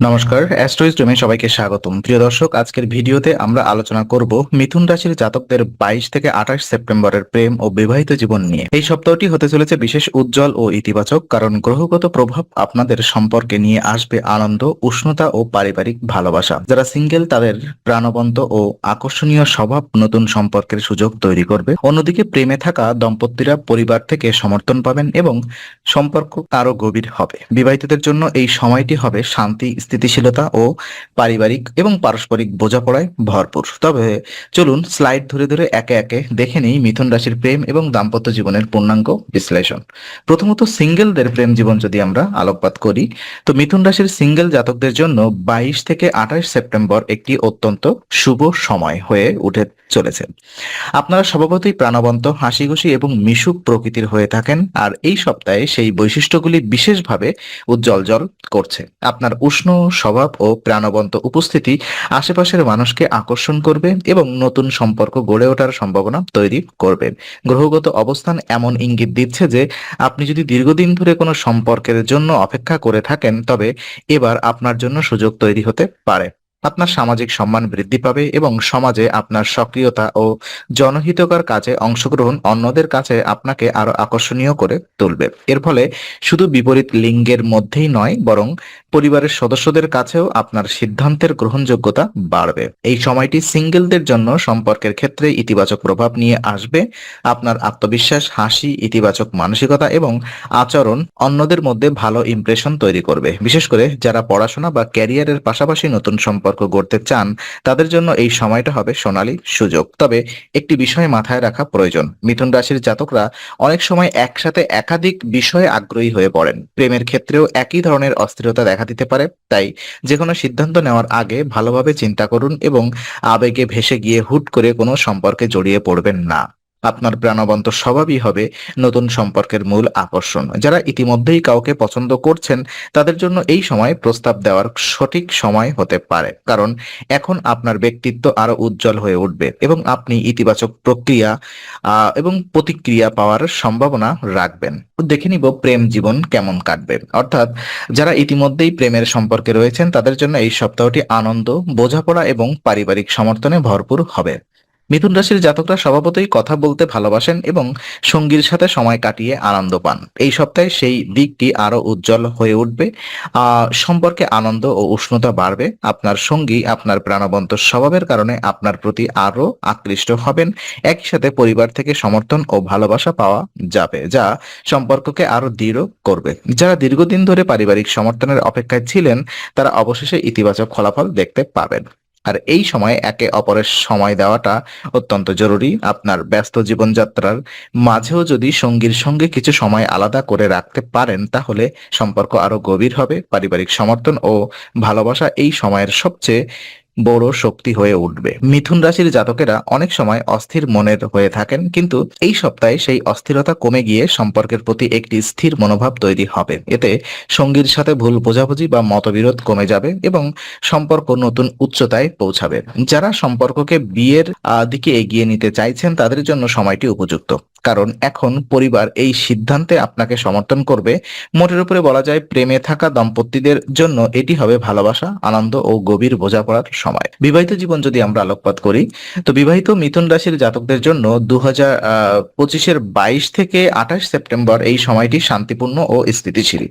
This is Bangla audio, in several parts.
নমস্কার অ্যাস্ট্রোইস্টমে সবাইকে স্বাগতম। প্রিয় দর্শক, আজকের ভিডিওতে আমরা আলোচনা করব মিথুন রাশির জাতকদের বাইশ থেকে আঠাশ সেপ্টেম্বরের প্রেম ও বিবাহিত জীবন নিয়ে। এই সপ্তাহটি হতে চলেছে বিশেষ উজ্জ্বল ও ইতিবাচক, কারণ গ্রহগত প্রভাব আপনাদের সম্পর্কে নিয়ে আসবে আনন্দ, উষ্ণতা ও পারিবারিক ভালোবাসা। যারা সিঙ্গেল, তাদের প্রাণবন্ত ও আকর্ষণীয় স্বভাব নতুন সম্পর্কের সুযোগ তৈরি করবে। অন্যদিকে প্রেমে থাকা দম্পতিরা পরিবার থেকে সমর্থন পাবেন এবং সম্পর্ক আরও গভীর হবে। বিবাহিতদের জন্য এই সময়টি হবে শান্তি স্থিতিশীলতা ও পারিবারিক এবং পারস্পরিক বোঝাপড়ায় ভরপুর। তবে চলুন স্লাইড ধরে ধরে একে একে দেখে নেই মিথুন রাশির প্রেম এবং দাম্পত্য জীবনের পূর্ণাঙ্গ বিশ্লেষণ। প্রথমত সিঙ্গেলদের প্রেম জীবন যদি আমরা আলোকপাত করি, তো মিথুন রাশির সিঙ্গেল জাতকদের জন্য বাইশ থেকে আঠাশ সেপ্টেম্বর একটি অত্যন্ত শুভ সময় হয়ে উঠে চলেছে। আপনারা স্বভাবতই প্রাণবন্ত, হাসিখুশি এবং মিশুক প্রকৃতির হয়ে থাকেন, আর এই সপ্তাহে সেই বৈশিষ্ট্যগুলি বিশেষভাবে উজ্জ্বলজল করছে। আপনার উষ্ণ স্বভাব ও প্রাণবন্ত উপস্থিতি আশেপাশের মানুষকে আকর্ষণ করবে এবং নতুন সম্পর্ক গড়ে ওঠার সম্ভাবনা তৈরি করবে। গ্রহগত অবস্থান এমন ইঙ্গিত দিচ্ছে যে, আপনি যদি দীর্ঘদিন ধরে কোনো সম্পর্কের জন্য অপেক্ষা করে থাকেন, তবে এবার আপনার জন্য সুযোগ তৈরি হতে পারে। আপনার সামাজিক সম্মান বৃদ্ধি পাবে এবং সমাজে আপনার সক্রিয়তা ও জনহিতকর কাজে অংশগ্রহণ অন্যদের কাছে আপনাকে আরও আকর্ষণীয় করে তুলবে। এর ফলে শুধু বিপরীত লিঙ্গের মধ্যেই নয়, বরং পরিবারের সদস্যদের কাছেও আপনার সিদ্ধান্তের গ্রহণযোগ্যতা বাড়বে। এই সময়টি সিঙ্গেলদের জন্য সম্পর্কের ক্ষেত্রে ইতিবাচক প্রভাব নিয়ে আসবে। আপনার আত্মবিশ্বাস, হাসি, ইতিবাচক মানসিকতা এবং আচরণ অন্যদের মধ্যে ভালো ইমপ্রেশন তৈরি করবে। বিশেষ করে যারা পড়াশোনা বা ক্যারিয়ারের পাশাপাশি নতুন সম্পর্ক গড়তে চান, তাদের জন্য এই সময়টা হবে সোনালী সুযোগ। তবে একটি বিষয় মাথায় রাখা প্রয়োজন। মিথুন রাশির জাতকরা অনেক সময় একসাথে একাধিক বিষয়ে আগ্রহী হয়ে পড়েন। প্রেমের ক্ষেত্রেও একই ধরনের অস্থিরতা দেখা দিতে পারে, তাই যে কোনো সিদ্ধান্ত নেওয়ার আগে ভালোভাবে চিন্তা করুন এবং আবেগে ভেসে গিয়ে হুট করে কোনো সম্পর্কে জড়িয়ে পড়বেন না। আপনার প্রাণবন্ত স্বভাবই হবে নতুন সম্পর্কের মূল আকর্ষণ। যারা ইতিমধ্যেই কাউকে পছন্দ করছেন, তাদের জন্য এই সময় প্রস্তাব দেওয়ার সঠিক সময় হতে পারে। কারণ এখন আপনার ব্যক্তিত্ব আরও উজ্জ্বল হয়ে উঠবে এবং আপনি ইতিবাচক প্রক্রিয়া এবং প্রতিক্রিয়া পাওয়ার সম্ভাবনা রাখবেন। দেখে নিব প্রেম জীবন কেমন কাটবে। অর্থাৎ যারা ইতিমধ্যেই প্রেমের সম্পর্কে রয়েছেন, তাদের জন্য এই সপ্তাহটি আনন্দ, বোঝাপড়া এবং পারিবারিক সমর্থনে ভরপুর হবে। মিথুন রাশির জাতকরা স্বভাবতই কথা বলতে ভালোবাসেন এবং সঙ্গীর সাথে সময় কাটিয়ে আনন্দ পান। এই সপ্তাহে সেই দিকটি আরও উজ্জ্বল হয়ে উঠবে। সম্পর্কে আনন্দ ও উষ্ণতা বাড়বে। আপনার সঙ্গী আপনার প্রাণবন্ত স্বভাবের কারণে আপনার প্রতি আরও আকৃষ্ট হবেন। একই সাথে পরিবার থেকে সমর্থন ও ভালোবাসা পাওয়া যাবে, যা সম্পর্ককে আরও দৃঢ় করবে। যারা দীর্ঘদিন ধরে পারিবারিক সমর্থনের অপেক্ষায় ছিলেন, তারা অবশেষে ইতিবাচক ফলাফল দেখতে পাবেন। আর এই সময় একে অপরের সময় দেওয়াটা অত্যন্ত জরুরি। আপনার ব্যস্ত জীবনযাত্রার মাঝেও যদি সঙ্গীর সঙ্গে কিছু সময় আলাদা করে রাখতে পারেন, তাহলে সম্পর্ক আরও গভীর হবে, পারিবারিক সমর্থন ও ভালোবাসা এই সময়ের সবচেয়ে বড় শক্তি হয়ে উঠবে। মিথুন রাশির জাতকেরা অনেক সময় অস্থির মনের হয়ে থাকেন, কিন্তু এই সপ্তাহে সেই অস্থিরতা কমে গিয়ে সম্পর্কের প্রতি একটি স্থির মনোভাব তৈরি হবে। এতে সঙ্গীর সাথে ভুল বোঝাবুঝি বা মতবিরোধ কমে যাবে এবং সম্পর্ক নতুন উচ্চতায় পৌঁছাবে। যারা সম্পর্ককে বিয়ের দিকে এগিয়ে নিতে চাইছেন, তাদের জন্য সময়টি উপযুক্ত। কারণ এখন পরিবার এই সিদ্ধান্তে আপনাকে সমর্থন করবে। মোটের উপরে বলা যায় প্রেমে থাকা দম্পতিদের জন্য এটি হবে ভালোবাসা, আনন্দ ও গভীর বোঝাপড়ার সময়। বিবাহিত জীবন যদি আমরা আলোকপাত করি, তো বিবাহিত মিথুন রাশির জাতকদের জন্য দু হাজার পঁচিশের বাইশ থেকে আঠাশ সেপ্টেম্বর এই সময়টি শান্তিপূর্ণ ও স্থিতিশীল।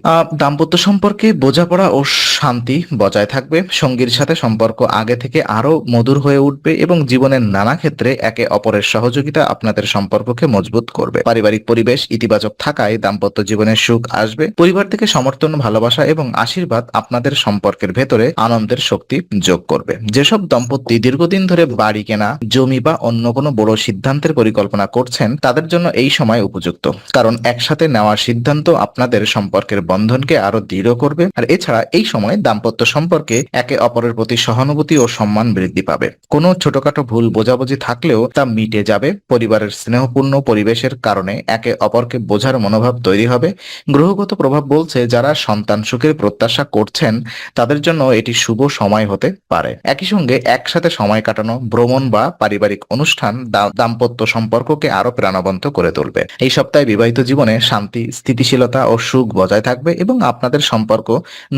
দাম্পত্য সম্পর্কে বোঝাপড়া ও শান্তি বজায় থাকবে। সঙ্গীর সাথে সম্পর্ক আগে থেকে আরও মধুর হয়ে উঠবে এবং জীবনের নানা ক্ষেত্রে একে অপরের সহযোগিতা আপনাদের সম্পর্ককে মজবুত করবে। পারিবারিক পরিবেশ ইতিবাচক থাকায় দাম্পত্য জীবনের সুখ আসবে। পরিবার থেকে সমর্থন, ভালোবাসা এবং আশীর্বাদ আপনাদের সম্পর্কের ভেতরে আনন্দের শক্তি যোগ করবে। যেসব দম্পতি দীর্ঘদিন ধরে বাড়ি কেনা, জমি বা অন্য কোনো বড় সিদ্ধান্তের পরিকল্পনা করছেন, তাদের জন্য এই সময় উপযুক্ত। কারণ একসাথে নেওয়ার সিদ্ধান্ত আপনাদের সম্পর্কের বন্ধনকে আরও দৃঢ় করবে। আর এছাড়া এই সময় দাম্পত্য সম্পর্কে একে অপরের প্রতি সহানুভূতি ও সম্মান বৃদ্ধি পাবে। কোনো ছোটখাটো ভুল বোঝাবুঝি থাকলেও তা মিটে যাবে। পরিবারের স্নেহপূর্ণ পরিবেশ পরিবেশের কারণে একে অপরকে বোঝার মনোভাব তৈরি হবে। গ্রহগত প্রভাব বলছে, যারা সন্তান সুখের প্রত্যাশা করছেন, তাদের জন্য এটি শুভ সময় হতে পারে। একই সঙ্গে একসাথে সময় কাটানো, ভ্রমণ বা পারিবারিক অনুষ্ঠান দাম্পত্য সম্পর্ককে আরও প্রাণবন্ত করে তুলবে। এই সপ্তাহে বিবাহিত জীবনে শান্তি, স্থিতিশীলতা ও সুখ বজায় থাকবে এবং আপনাদের সম্পর্ক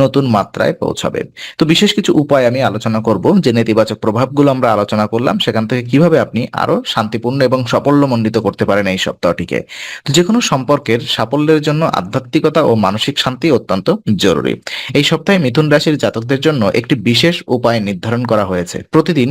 নতুন মাত্রায় পৌঁছাবে। তো বিশেষ কিছু উপায় আমি আলোচনা করব, যে নেতিবাচক প্রভাবগুলো আমরা আলোচনা করলাম, সেখান থেকে কীভাবে আপনি আরও শান্তিপূর্ণ এবং সাফল্যমণ্ডিত করতে পারেন এই সপ্তাহটিকে। তো যে কোনো সম্পর্কের সাফল্যের জন্য আধ্যাত্মিকতা ও মানসিক শান্তি অত্যন্ত জরুরি। এই সপ্তাহে মিথুন রাশির জাতকদের জন্য একটি বিশেষ উপায় নির্ধারণ করা হয়েছে। প্রতিদিন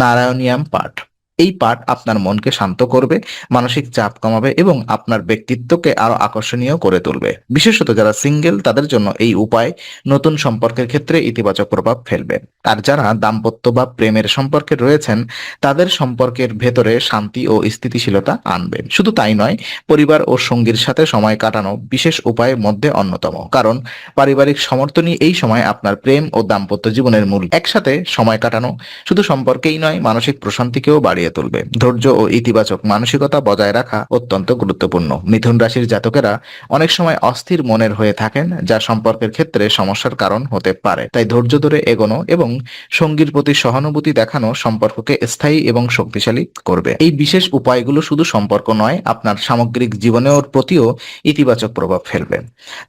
নারায়ণিয়াম পাঠ। এই পাঠ আপনার মনকে শান্ত করবে, মানসিক চাপ কমাবে এবং আপনার ব্যক্তিত্বকে আরও আকর্ষণীয় করে তুলবে। বিশেষত যারা সিঙ্গেল, তাদের জন্য এই উপায় নতুন সম্পর্কের ক্ষেত্রে ইতিবাচক প্রভাব ফেলবে। আর যারা দাম্পত্য বা প্রেমের সম্পর্কে রয়েছেন, তাদের সম্পর্কের ভেতরে শান্তি ও স্থিতিশীলতা আনবেন। শুধু তাই নয়, পরিবার ও সঙ্গীর সাথে সময় কাটানো বিশেষ উপায়ের মধ্যে অন্যতম। কারণ পারিবারিক সমর্থনই এই সময় আপনার প্রেম ও দাম্পত্য জীবনের মূল। একসাথে সময় কাটানো শুধু সম্পর্কেই নয়, মানসিক প্রশান্তিকেও বাড়িয়ে তুলবে। ধৈর্য ও ইতিবাচক মানসিকতা বজায় রাখা অত্যন্ত গুরুত্বপূর্ণ। মিথুন রাশির জাতকেরা অনেক সময় অস্থির মনের হয়ে থাকেন, যা সম্পর্কের ক্ষেত্রে সমস্যার কারণ হতে পারে। তাই ধৈর্য ধরে এগোনো এবং সঙ্গীর প্রতি সহানুভূতি দেখানো সম্পর্ককে স্থায়ী এবং শক্তিশালী করবে। এই বিশেষ উপায়গুলো শুধু সম্পর্ক নয়, আপনার সামগ্রিক জীবনের প্রতিও ইতিবাচক প্রভাব ফেলবে।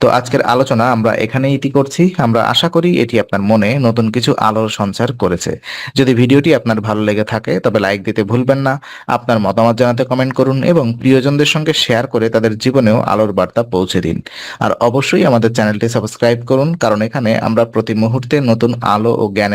তো আজকের আলোচনা আমরা এখানে ইতি করছি। আমরা আশা করি এটি আপনার মনে নতুন কিছু আলোর সঞ্চার করেছে। যদি ভিডিওটি আপনার ভালো লেগে থাকে, তবে লাইক দিতে ভুলবেন না, আপনার মতামত জানাতে কমেন্ট করুন এবং প্রিয়জনদের সঙ্গে শেয়ার করে তাদের জীবনেও আলোর বার্তা পৌঁছে দিন। আর অবশ্যই আমাদের চ্যানেলটি সাবস্ক্রাইব করুন, কারণ এখানে আমরা প্রতি মুহূর্তে নতুন আলো ও জ্ঞানের